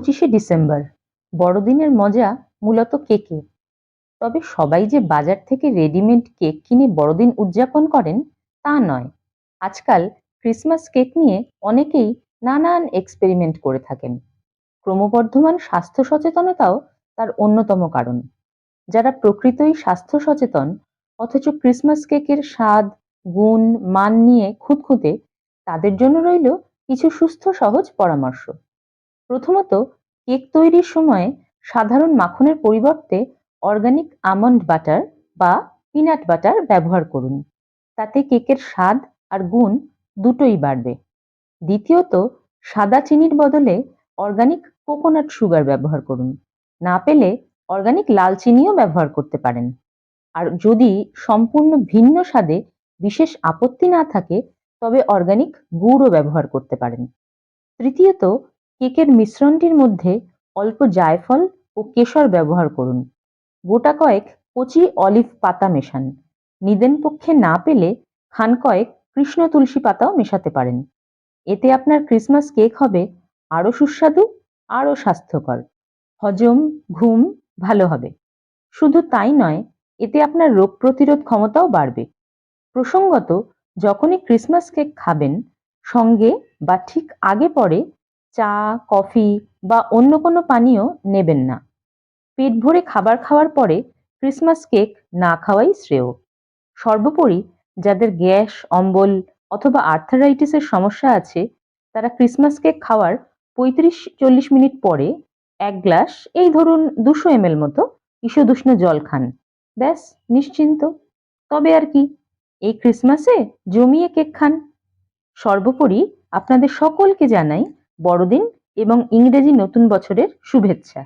পঁচিশে ডিসেম্বর। বড়দিনের মজা মূলত কেকে। তবে সবাই যে বাজার থেকে রেডিমেড কেক কিনে বড়দিন উদযাপন করেন, তা নয়। আজকাল ক্রিসমাস কেক নিয়ে অনেকেই নানান এক্সপেরিমেন্ট করে থাকেন। ক্রমবর্ধমান স্বাস্থ্য সচেতনতাও তার অন্যতম কারণ। যারা প্রকৃতই স্বাস্থ্য সচেতন, অথচ ক্রিসমাস কেকের স্বাদ, গুণ, মান নিয়ে খুঁতখুঁতে, তাদের জন্য রইল কিছু সুস্থ সহজ পরামর্শ। প্রথমত কেক তৈরির সময় সাধারণ মাখনের পরিবর্তে অর্গানিক আমন্ড বাটার বা পিনাট বাটার ব্যবহার করুন। তাতে কেকের স্বাদ আর গুণ দুটোই বাড়বে। দ্বিতীয়ত, সাদা চিনির বদলে অর্গানিক কোকোনাট সুগার ব্যবহার করুন। না পেলে অর্গানিক লাল চিনিও ব্যবহার করতে পারেন। আর যদি সম্পূর্ণ ভিন্ন স্বাদে বিশেষ আপত্তি না থাকে, তবে অর্গানিক গুড়ও ব্যবহার করতে পারেন। তৃতীয়ত কেকের মিশ্রণটির মধ্যে অল্প জায়ফল ও কেশর ব্যবহার করুন। গোটা কয়েক কচি অলিভ পাতা মেশান। নিদেন পক্ষে না পেলে খান কয়েক কৃষ্ণ তুলসী পাতাও মেশাতে পারেন। এতে আপনার ক্রিসমাস কেক হবে আরও সুস্বাদু, আরও স্বাস্থ্যকর। হজম, ঘুম ভালো হবে। শুধু তাই নয়, এতে আপনার রোগ প্রতিরোধ ক্ষমতাও বাড়বে। প্রসঙ্গত, যখনই ক্রিসমাস কেক খাবেন, সঙ্গে বা ঠিক আগে পরে চা, কফি বা অন্য কোনো পানীয় নেবেন না। পেট ভরে খাবার খাওয়ার পরে ক্রিসমাস কেক না খাওয়াই শ্রেয়। সর্বোপরি যাদের গ্যাস, অম্বল অথবা আর্থারাইটিসের সমস্যা আছে, তারা ক্রিসমাস কেক খাওয়ার পঁয়ত্রিশ চল্লিশ মিনিট পরে এক গ্লাস এই ধরুন দুশো এমএল মতো ঈষদুষ্ণ জল খান। ব্যাস, নিশ্চিন্ত। তবে আর কি, এই ক্রিসমাসে জমিয়ে কেক খান। সর্বোপরি আপনাদের সকলকে জানাই বড়দিন এবং ইংরেজি নতুন বছরের শুভেচ্ছা।